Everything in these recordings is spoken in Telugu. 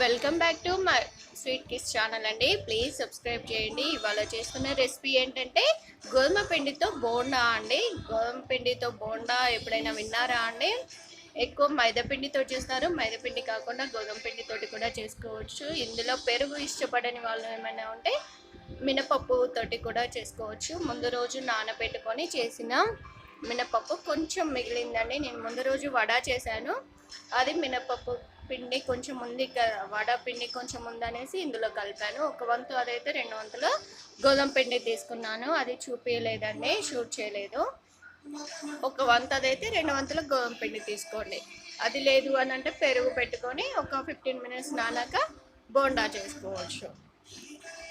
Welcome back to my sweet kiss channel అండి. ప్లీజ్ సబ్స్క్రైబ్ చేయండి. ఇవాళ చేసుకున్న రెసిపీ ఏంటంటే గోధుమ పిండితో బోండా అండి. గోధుమ పిండితో బోండా ఎప్పుడైనా విన్నారా అండి? ఎక్కువ మైదా పిండితో చేస్తారు. మైదా పిండి కాకుండా గోధుమ పిండితోటి కూడా చేసుకోవచ్చు. ఇందులో పెరుగు ఇష్టపడని వాళ్ళు ఏమైనా ఉంటే మినపప్పు తోటి కూడా చేసుకోవచ్చు. ముందు రోజు నానబెట్టుకొని చేసిన మినపప్పు కొంచెం మిగిలిందండి. నేను ముందు రోజు వడ చేశాను. అది మినపప్పు పిండి కొంచెం ఉంది వడ పిండి కొంచెం ఉందనేసి ఇందులో కలిపాను. ఒక వంతు అదైతే రెండు వంతులు గోధుమ పిండి తీసుకున్నాను. అది చూపించలేదండి షూట్ చేయలేదు. ఒక వంత అదైతే రెండు వంతుల గోధుమ పిండి తీసుకోండి. అది లేదు అని అంటే పెరుగు పెట్టుకొని ఒక ఫిఫ్టీన్ మినిట్స్ నానాక బోండా చేసుకోవచ్చు.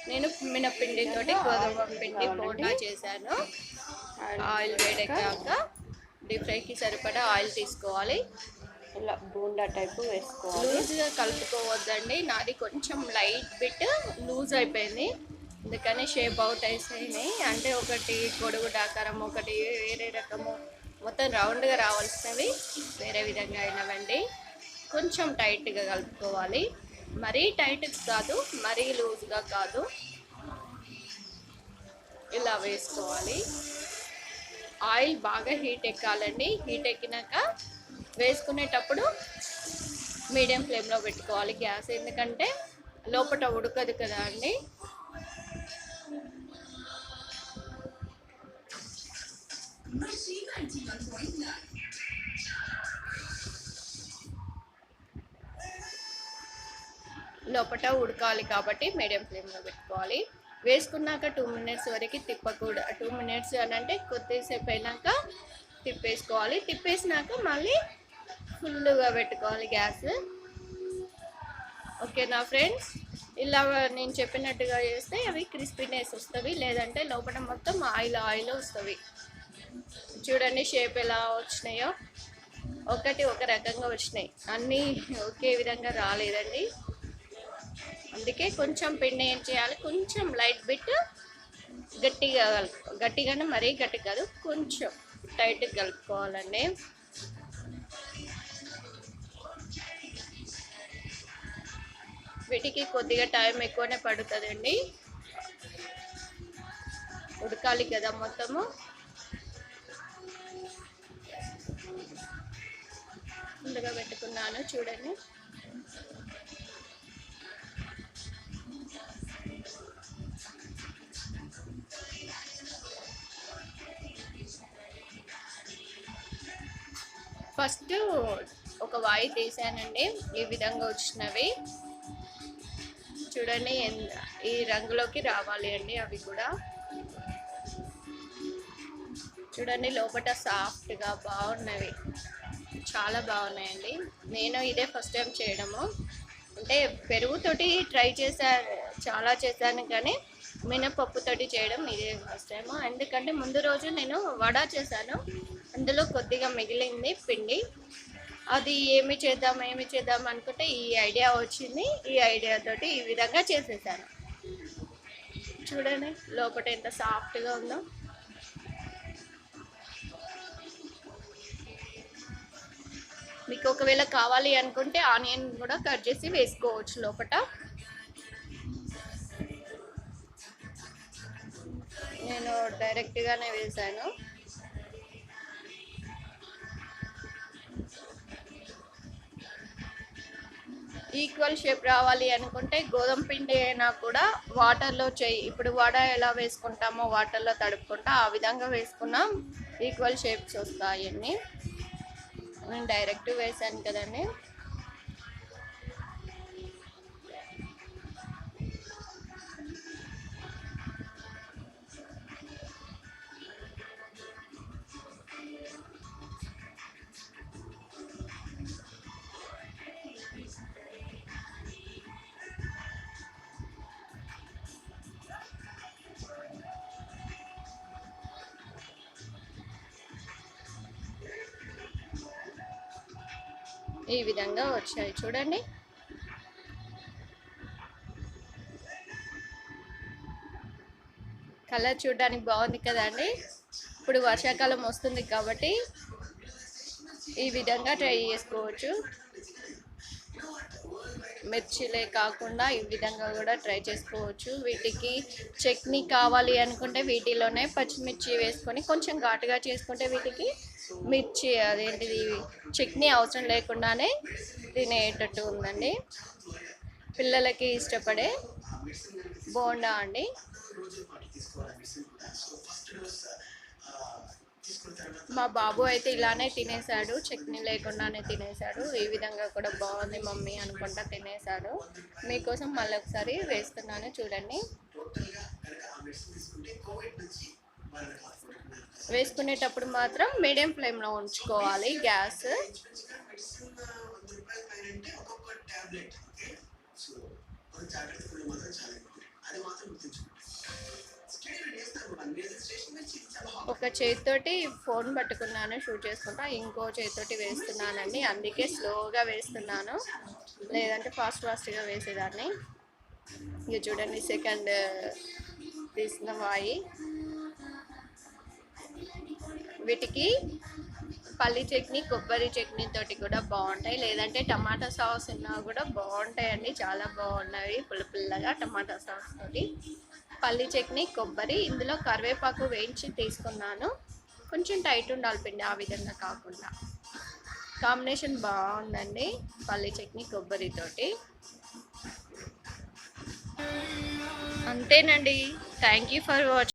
నేను మినపిండితోటి గోధుమ పిండి బోండా చేశాను. ఆయిల్ వేడెక్కాక డీప్ ఫ్రైకి సరిపడా ఆయిల్ తీసుకోవాలి. ఇలా బూండా టైపు వేసుకోవాలి. లూజ్గా కలుపుకోవద్దండి. నాది కొంచెం లైట్ బిట్ లూజ్ అయిపోయింది. అందుకని షేప్ అవుట్ అయిపోయినాయి. అంటే ఒకటి గొడుగు ఆకారం ఒకటి వేరే రకము. మొత్తం రౌండ్గా రావాల్సినవి వేరే విధంగా అయినవండి. కొంచెం టైట్గా కలుపుకోవాలి. మరీ టైట్ కాదు మరీ లూజ్గా కాదు. ఇలా వేసుకోవాలి. ఆయిల్ బాగా హీట్ ఎక్కాలండి. హీట్ ఎక్కినాక వేసుకునేటప్పుడు మీడియం ఫ్లేమ్లో పెట్టుకోవాలి గ్యాస్. ఎందుకంటే లోపల ఉడకదు కదా అండి. లోపల ఉడకాలి కాబట్టి మీడియం ఫ్లేమ్లో పెట్టుకోవాలి. వేసుకున్నాక టూ మినిట్స్ వరకు తిప్పకూడదు టూ మినిట్స్ అని అంటే కొద్దిసేపు అయినాక తిప్పేసుకోవాలి. తిప్పేసినాక మళ్ళీ ఫుల్గా పెట్టుకోవాలి గ్యాస్. ఓకేనా ఫ్రెండ్స్? ఇలా నేను చెప్పినట్టుగా చేస్తే అవి క్రిస్పీనెస్ వస్తుంది లేదంటే లోపల మొత్తం ఆయిల్ ఆయిల్ వస్తుంది చూడండి షేప్ ఎలా వచ్చినాయో. ఒకటి ఒక రకంగా వచ్చినాయి. అన్నీ ఒకే విధంగా రాలేదండి. అందుకే కొంచెం పిండి ఏం చేయాలి? కొంచెం లైట్ బిట్ గట్టిగా కలుపు గట్టిగానే మరీ గట్టి కాదు కొంచెం టైట్గా కలుపుకోవాలండి. వీటికి కొద్దిగా టైం ఎక్కువనే పడుతుందండి. ఉడకాలి కదా మొత్తము. ముందుగా పెట్టుకున్నాను చూడండి. ఫస్ట్ ఒక వాయి తీసానండి. ఈ విధంగా వచ్చినవి. చూడండి ఎన్- ఈ రంగులోకి రావాలి అండి అవి కూడా. చూడండి లోపల సాఫ్ట్గా బాగున్నవి. చాలా బాగున్నాయండి. నేను ఇదే ఫస్ట్ టైం చేయడము. అంటే పెరుగుతోటి ట్రై చేశాను చాలా చేశాను కానీ మినపప్పుతోటి చేయడం ఇదే ఫస్ట్ టైం ఎందుకంటే ముందు రోజు నేను వడ చేశాను. అందులో కొద్దిగా మిగిలింది పిండి. అది ఏమి చేద్దాం ఏమి చేద్దాం అనుకుంటే ఈ ఐడియా వచ్చింది. ఈ ఐడియా తోటి ఈ విధంగా చేసేసాను. చూడండి లోపల ఎంత సాఫ్ట్గా ఉందో. మీకు ఒకవేళ కావాలి అనుకుంటే ఆనియన్ కూడా కట్ చేసి వేసుకోవచ్చు లోపల నేను డైరెక్ట్గానే వేసాను. ఈక్వల్ షేప్ రావాలి అనుకుంటే గోధుమ పిండి అయినా కూడా వాటర్లో చేయి ఇప్పుడు వడ ఎలా వేసుకుంటామో వాటర్లో తడుపుకుంటా ఆ విధంగా వేసుకున్నాం. ఈక్వల్ షేప్స్ వస్తాయన్ని నేను డైరెక్ట్ వేసాను కదండి. ఈ విధంగా వచ్చాయి. చూడండి. కలర్ చూడడానికి బాగుంది కదండి. ఇప్పుడు వర్షాకాలం వస్తుంది కాబట్టి ఈ విధంగా ట్రై చేసుకోవచ్చు. మిర్చిలే కాకుండా ఈ విధంగా కూడా ట్రై చేసుకోవచ్చు. వీటికి చట్నీ కావాలి అనుకుంటే వీటిలోనే పచ్చిమిర్చి వేసుకొని కొంచెం ఘాటుగా చేసుకుంటే వీటికి మిర్చి అదేంటిది చట్నీ అవసరం లేకుండానే తినేటట్టు ఉందండి. పిల్లలకి ఇష్టపడే బోండా అండి. మా బాబు అయితే ఇలానే తినేశాడు చట్నీ లేకుండానే తినేశాడు ఈ విధంగా కూడా బాగుంది మమ్మీ అనుకుంటా తినేశాడు. మీకోసం మళ్ళీ ఒకసారి వేస్తున్నాను చూడండి. వేసుకునేటప్పుడు మాత్రం మీడియం ఫ్లేమ్లో ఉంచుకోవాలి గ్యాస్. ఒక చేతితోటి ఫోన్ పట్టుకున్నాను షూట్ చేసుకుంటా. ఇంకో చేతితోటి వేస్తున్నానండి. అందుకే స్లోగా వేస్తున్నాను. లేదంటే ఫాస్ట్ ఫాస్ట్గా వేసేదాన్ని. ఇక చూడండి సెకండ్ తీసిన వాయి. వీటికి పల్లి చట్నీ కొబ్బరి చట్నీ తోటి కూడా బాగుంటాయి. లేదంటే టమాటా సాస్ ఉన్నా కూడా బాగుంటాయండి. చాలా బాగున్నాయి పుల్ల పుల్లగా టమాటా సాస్ తోటి. పల్లి చట్నీ కొబ్బరి ఇందులో కరివేపాకు వేయించి తీసుకున్నాను. కొంచెం టైట్ ఉండాలి పిండి ఆ విధంగా కాకుండా. కాంబినేషన్ బాగుందండి పల్లి చట్నీ కొబ్బరితోటి అంతేనండి. Thank you for watching